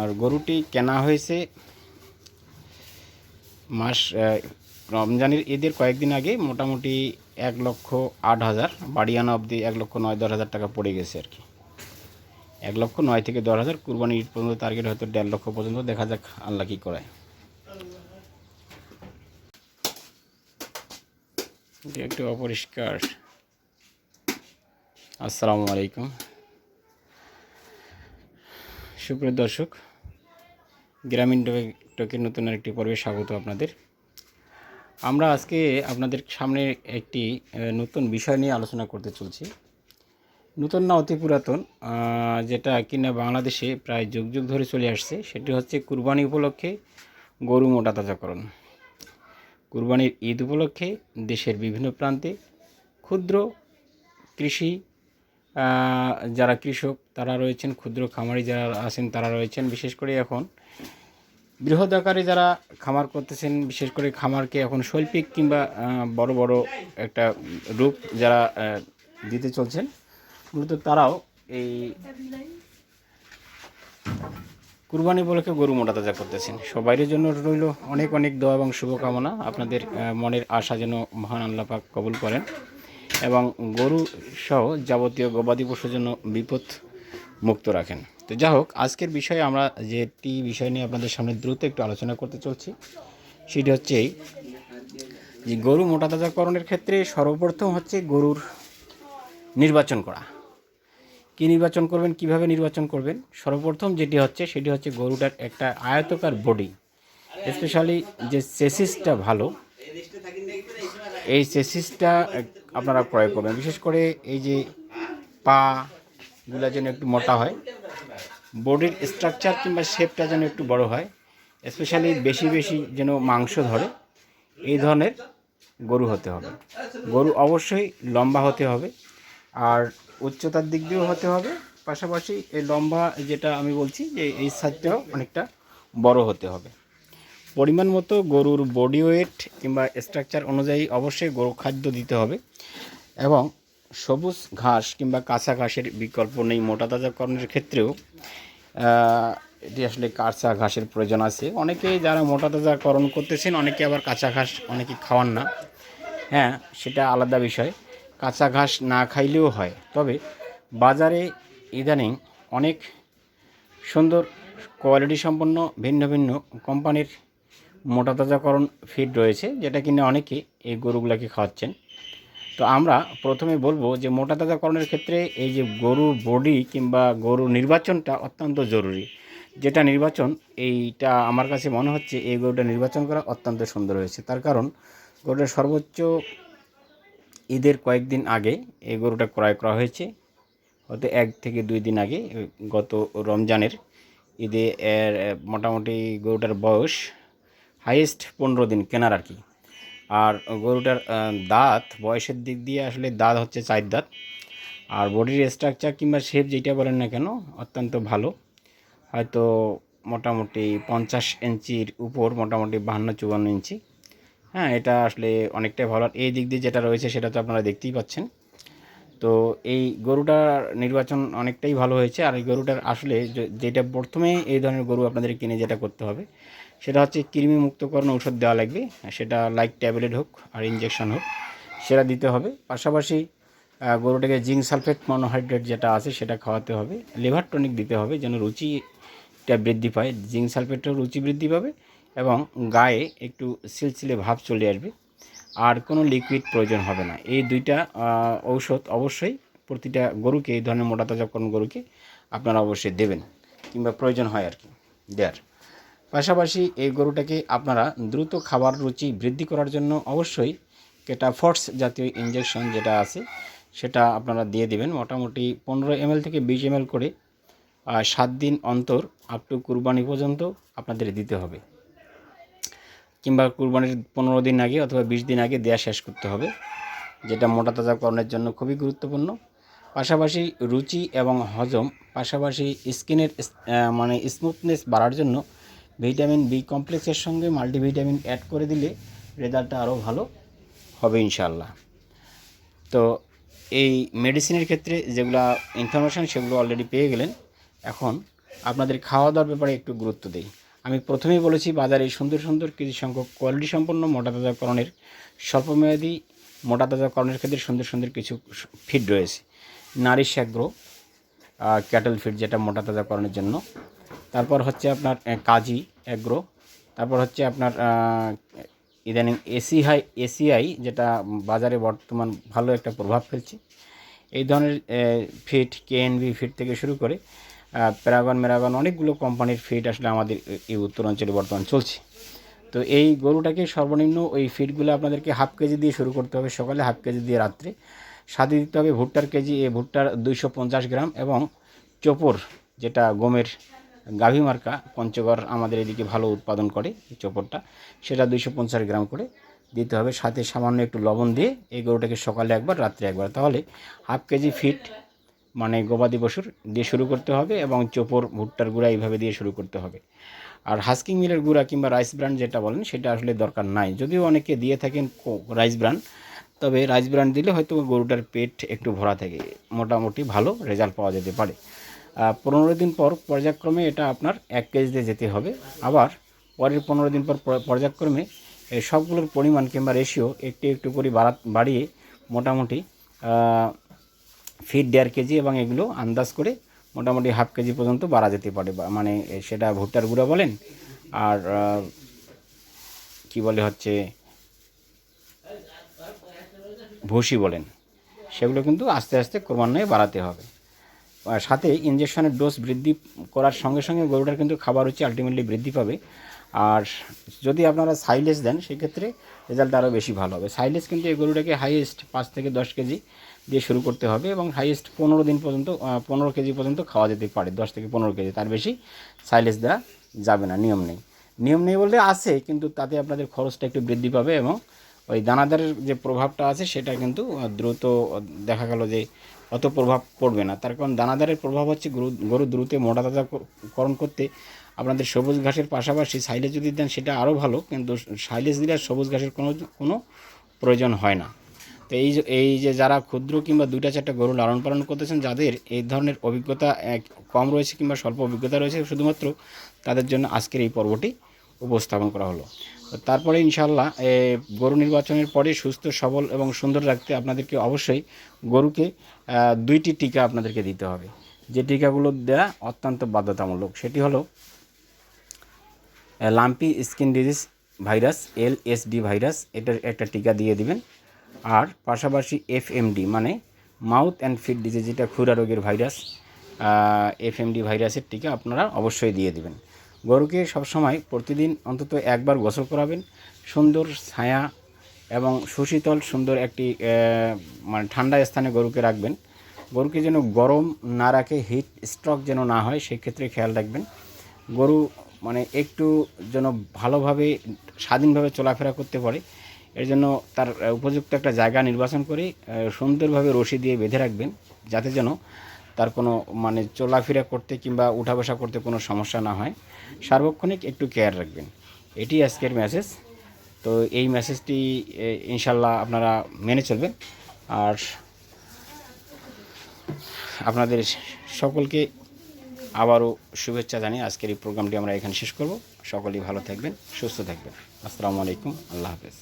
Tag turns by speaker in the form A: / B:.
A: আর গরুটি কেনা হয়েছে মাস রমজানের ঈদের কয়েকদিন আগে মোটামুটি এক লক্ষ আট হাজার বাড়ি আনা অবধি এক লক্ষ নয়, দশ হাজার টাকা পড়ে গেছে আর কি। এক লক্ষ নয় থেকে দশ হাজার, কুরবানি ঈদ পর্যন্ত টার্গেট হয়তো দেড় লক্ষ পর্যন্ত, দেখা যাক আল্লাহ কী করায় একটু অপরিষ্কার। আসসালামু আলাইকুম। সুপ্রিয় দর্শক, গ্রামীণ টক- টকের নতুন আরেকটি পর্বে স্বাগত আপনাদের। আমরা আজকে আপনাদের সামনে একটি নতুন বিষয় নিয়ে আলোচনা করতে চলছি। নতুন না অতি পুরাতন যেটা কিনা বাংলাদেশে প্রায় যুগ যুগ ধরে চলে আসছে, সেটি হচ্ছে কুরবানি উপলক্ষে গরু মোটা তাজাকরণ। কুরবানির ঈদ উপলক্ষে দেশের বিভিন্ন প্রান্তে ক্ষুদ্র কৃষি যারা কৃষক, তারা রয়েছেন, ক্ষুদ্র খামারি যারা আছেন, তারা রয়েছেন। বিশেষ করে এখন বৃহৎ আকারে যারা খামার করতেছেন, বিশেষ করে খামারকে এখন শৈল্পিক কিংবা বড় বড় একটা রূপ যারা দিতে চলছেন, মূলত তারাও এই কুরবানি উপলক্ষে গরু মোটা তাজা করতেছেন। সবাইয়ের জন্য রইল অনেক অনেক দোয়া এবং শুভকামনা। আপনাদের মনের আশা যেন মহান আল্লাহ পাক কবুল করেন। এবং গরু সহ যাবতীয় গবাদি পশুর জন্য বিপদ মুক্ত রাখেন। তো যাই হোক, আজকের বিষয়ে আমরা যেটি বিষয় নিয়ে আপনাদের সামনে দ্রুত একটু আলোচনা করতে চলছি, সেটি হচ্ছে যে গরু মোটা তাজাকরণের ক্ষেত্রে সর্বপ্রথম হচ্ছে গরুর নির্বাচন করা। কি নির্বাচন করবেন, কীভাবে নির্বাচন করবেন? সর্বপ্রথম যেটি হচ্ছে, সেটি হচ্ছে গরুটার একটা আয়তকার বডি স্পেশালি যে চেসিসটা ভালো এই চেসিসটা আপনারা ক্রয় করবেন। বিশেষ করে এই যে পাগুলা যেন একটু মোটা হয়, বডির স্ট্রাকচার কিংবা শেপটা যেন একটু বড় হয় স্পেশালি বেশি বেশি যেন মাংস ধরে, এই ধরনের গরু হতে হবে। গরু অবশ্যই লম্বা হতে হবে, আর উচ্চতার দিক দিয়েও হতে হবে, পাশাপাশি এই লম্বা যেটা আমি বলছি যে এই সাইডটাও অনেকটা বড় হতে হবে। পরিমাণ মতো গরুর বডি ওয়েট কিংবা স্ট্রাকচার অনুযায়ী অবশ্যই গরু খাদ্য দিতে হবে এবং সবুজ ঘাস কিংবা কাঁচা ঘাসের বিকল্প নেই। মোটা তাজাকরণের ক্ষেত্রেও এটি আসলে কাঁচা ঘাসের প্রয়োজন আছে। অনেকে যারা মোটা তাজাকরণ করতেছেন, অনেকে আবার কাঁচা ঘাস অনেকে খাওয়ান না। হ্যাঁ সেটা আলাদা বিষয়। কাঁচা ঘাস না খাইলেও হয়। তবে বাজারে ইদানিং অনেক সুন্দর কোয়ালিটি সম্পন্ন ভিন্ন ভিন্ন কোম্পানির মোটা তাজাকরণ ফিড রয়েছে, যেটা কিনে অনেকে এই গরুগুলাকে খাওয়াচ্ছেন। তো আমরা প্রথমে বলব যে মোটা তাজাকরণের ক্ষেত্রে এই যে গরুর বডি কিংবা গরুর নির্বাচনটা অত্যন্ত জরুরি। যেটা নির্বাচন, এইটা আমার কাছে মনে হচ্ছে এই গরুটা নির্বাচন করা অত্যন্ত সুন্দর হয়েছে। তার কারণ গরুটা সর্বোচ্চ ঈদের কয়েকদিন আগে এই গরুটা ক্রয় করা হয়েছে। হয়তো এক থেকে দুই দিন আগে, গত রমজানের ঈদে এর মোটামুটি গরুটার বয়স হাইয়েস্ট পনেরো দিন কেনার আর কি। আর গরুটার দাঁত, বয়সের দিক দিয়ে আসলে দাঁত হচ্ছে চার দাঁত। আর বডির স্ট্রাকচার কিংবা শেপ যেটা বলেন না কেন, অত্যন্ত ভালো। হয়তো মোটামুটি পঞ্চাশ ইঞ্চির উপর, মোটামুটি বাহান্ন, চুয়ান্ন ইঞ্চি। হ্যাঁ এটা আসলে অনেকটাই ভালো। আর এই দিক দিয়ে যেটা রয়েছে, সেটা তো আপনারা দেখতেই পাচ্ছেন। তো এই গরুটার নির্বাচন অনেকটাই ভালো হয়েছে। আর এই গরুটার আসলে যেটা প্রথমে এই ধরনের গরু আপনাদের কিনে যেটা করতে হবে সেটা হচ্ছে কৃমি মুক্তকরণ ঔষধ দেওয়া লাগবে। সেটা লাইক ট্যাবলেট হোক আর ইঞ্জেকশন হোক, সেটা দিতে হবে। পাশাপাশি গরুটাকে জিঙ্ক সালফেট মনোহাইড্রেট যেটা আছে সেটা খাওয়াতে হবে। লিভার টনিক দিতে হবে যেন রুচিটা বৃদ্ধি পায়। জিঙ্ক সালফেটও রুচি বৃদ্ধি পাবে এবং গায়ে একটু সিলসিলে ভাব চলে আসবে। আর কোনো লিকুইড প্রয়োজন হবে না। এই দুইটা ঔষধ অবশ্যই প্রতিটা গরুকে, এই ধরনের মোটা তাজাকরণ গরুকে আপনারা অবশ্যই দেবেন কিংবা প্রয়োজন হয় আর কি দেয়ার পাশাপাশি এই গরুটাকে আপনারা দ্রুত খাবার রুচি বৃদ্ধি করার জন্য অবশ্যই কেটাফর্স জাতীয় ইঞ্জেকশন যেটা আছে, সেটা আপনারা দিয়ে দিবেন। মোটামুটি পনেরো এমএল থেকে বিশ এমএল করে সাত দিন অন্তর আপ টু কুরবানি পর্যন্ত আপনাদের দিতে হবে। কিংবা কুরবানির পনেরো দিন আগে অথবা বিশ দিন আগে দেয়া শেষ করতে হবে, যেটা মোটা তাজাকরণের জন্য খুবই গুরুত্বপূর্ণ। পাশাপাশি রুচি এবং হজম, পাশাপাশি স্কিনের মানে স্মুথনেস বাড়ার জন্য ভিটামিন বি কমপ্লেক্সের সঙ্গে মাল্টিভিটামিন অ্যাড করে দিলে রেজাল্টটা আরও ভালো হবে ইনশাল্লাহ তো এই মেডিসিনের ক্ষেত্রে যেগুলো ইনফরমেশান সেগুলো অলরেডি পেয়ে গেলেন। এখন আপনাদের খাওয়া দাওয়ার ব্যাপারে একটু গুরুত্ব দিই। আমি প্রথমেই বলেছি, বাজারে সুন্দর সুন্দর কিছু সংখ্যক কোয়ালিটি সম্পন্ন মোটা তাজাকরণের স্বল্পমেয়াদী মোটা তাজাকরণের ক্ষেত্রে সুন্দর সুন্দর কিছু ফিড রয়েছে। নারী অ্যাগ্রো ক্যাটেল ফিড যেটা মোটা তাজাকরণের জন্য। তারপর হচ্ছে আপনার কাজী অ্যাগ্রো তারপর হচ্ছে আপনার ইদানিং এসি হাই এসিআই যেটা বাজারে বর্তমান ভালো একটা প্রভাব ফেলছে। এই ধরনের ফিট কেএনবি ফিট থেকে শুরু করে প্যারাগন ম্যারাগন অনেকগুলো কোম্পানির ফিট আসলে আমাদের এই উত্তরাঞ্চলে বর্তমান চলছে। তো এই গরুটাকে সর্বনিম্ন ওই ফিটগুলো আপনাদেরকে হাফ কেজি দিয়ে শুরু করতে হবে সকালে হাফ কেজি দিয়ে রাত্রে। সাথে দিতে হবে ভুট্টার কেজি, এই ভুট্টার দুইশো পঞ্চাশ গ্রাম এবং চোপর যেটা গমের গাভী মার্কা পঞ্চগড় আমাদের এদিকে ভালো উৎপাদন করে এই চোপরটা সেটা দুইশো পঞ্চাশ গ্রাম করে দিতে হবে। সাথে সামান্য একটু লবণ দিয়ে এই গরুটাকে সকালে একবার, রাত্রে একবার। তাহলে হাফ কেজি ফিট মানে গবাদি পশুর দিয়ে শুরু করতে হবে এবং চোপর ভুট্টার গুঁড়া এইভাবে দিয়ে শুরু করতে হবে। আর হাস্কিং মিলের গুঁড়া কিংবা রাইস ব্র্যান্ড যেটা বলেন, সেটা আসলে দরকার নাই। যদিও অনেকে দিয়ে থাকেন রাইস ব্র্যান্ড তবে রাইস ব্র্যান্ড দিলে হয়তো গরুটার পেট একটু ভরা থাকে। মোটামুটি ভালো রেজাল্ট পাওয়া যেতে পারে। পনেরো দিন পর পর্যায়ক্রমে এটা আপনার এক কেজিতে যেতে হবে। আবার পরের পনেরো দিন পর পর- পর্যায়ক্রমে সবগুলোর পরিমাণ কিংবা রেশিও একটু একটু করে বাড়া বাড়িয়ে মোটামুটি ফিট দেড় কেজি এবং এগুলো আন্দাজ করে মোটামুটি হাফ কেজি পর্যন্ত বাড়া যেতে পারে। মানে সেটা ভুট্টার গুঁড়া বলেন, আর কি বলে হচ্ছে, ভুসি বলেন, সেগুলো কিন্তু আস্তে আস্তে ক্রমান্বয়ে বাড়াতে হবে। সাথে ইঞ্জেকশনের ডোজ বৃদ্ধি করার সঙ্গে সঙ্গে গরুটার কিন্তু খাবার হচ্ছে আলটিমেটলি বৃদ্ধি পাবে। আর যদি আপনারা সাইলেজ দেন, সেক্ষেত্রে রেজাল্ট আরও বেশি ভালো হবে। সাইলেজ কিন্তু এই গরুটাকে হাইয়েস্ট পাঁচ থেকে দশ কেজি দিয়ে শুরু করতে হবে এবং হাইয়েস্ট পনেরো দিন পর্যন্ত পনেরো কেজি পর্যন্ত খাওয়া যেতে পারে, দশ থেকে পনেরো কেজি। তার বেশি সাইলেজ দেওয়া যাবে না, নিয়ম নেই। নিয়ম নেই বলতে আছে, কিন্তু তাতে আপনাদের খরচটা একটু বৃদ্ধি পাবে এবং ওই দানাদারের যে প্রভাবটা আছে, সেটা কিন্তু দ্রুত দেখা গেল যে অত প্রভাব পড়বে না। তার কারণ দানাদারের প্রভাব হচ্ছে গরু গরু দ্রুত মোটা তাজাকরণ করতে আপনাদের সবুজ ঘাসের পাশাপাশি সাইলেজ যদি দেন সেটা আরও ভালো কিন্তু সাইলেজ দিলে সবুজ ঘাসের কোনো কোনো প্রয়োজন হয় না। তো এই এই যে যারা ক্ষুদ্র কিংবা দুইটা চারটা গরু লালন পালন করতেছেন যাদের এই ধরনের অভিজ্ঞতা এক, কম রয়েছে কিংবা স্বল্প অভিজ্ঞতা রয়েছে শুধুমাত্র তাদের জন্য আজকের এই পর্বটি উপস্থাপন করা হলো। তারপরে ইনশাল্লাহ গরু নির্বাচনের পরে সুস্থ সবল এবং সুন্দর রাখতে আপনাদেরকে অবশ্যই গরুকে দুইটি টিকা আপনাদেরকে দিতে হবে। যে টিকাগুলো দেওয়া অত্যন্ত বাধ্যতামূলক, সেটি হলো lumpy skin disease virus L S D virus, এটার একটা টিকা দিয়ে দিবেন। আর পাশাপাশি এফএমডি মানে মাউথ অ্যান্ড ফিট ডিজিজ, যেটা খুরা রোগের ভাইরাস এফএমডি ভাইরাসের টিকা আপনারা অবশ্যই দিয়ে দিবেন। গরুকে সবসময় প্রতিদিন অন্তত একবার গোসল করাবেন। সুন্দর ছায়া এবং সুশীতল সুন্দর একটি মানে ঠান্ডা স্থানে গরুকে রাখবেন। গরুকে যেন গরম না রাখে হিট স্ট্রক যেন না হয়, সেক্ষেত্রে খেয়াল রাখবেন। গরু মানে একটু যেন ভালোভাবে, স্বাধীনভাবে চলাফেরা করতে পারে, এর জন্য তার উপযুক্ত একটা জায়গা নির্বাচন করে সুন্দরভাবে রশি দিয়ে বেঁধে রাখবেন, যাতে যেন তার কোনো মানে চলাফেরা করতে কিংবা উঠা বসা করতে কোনো সমস্যা না হয়। সার্বক্ষণিক একটু কেয়ার রাখবেন। এটি আজকের মেসেজ তো এই মেসেজটি ইনশাল্লাহ আপনারা মেনে চলবেন। আর আপনাদের সকলকে আবারও শুভেচ্ছা জানিয়ে আজকের এই প্রোগ্রামটি আমরা এখানে শেষ করব। সকলেই ভালো থাকবেন, সুস্থ থাকবেন। আসসালামু আলাইকুম, আল্লাহ হাফেজ।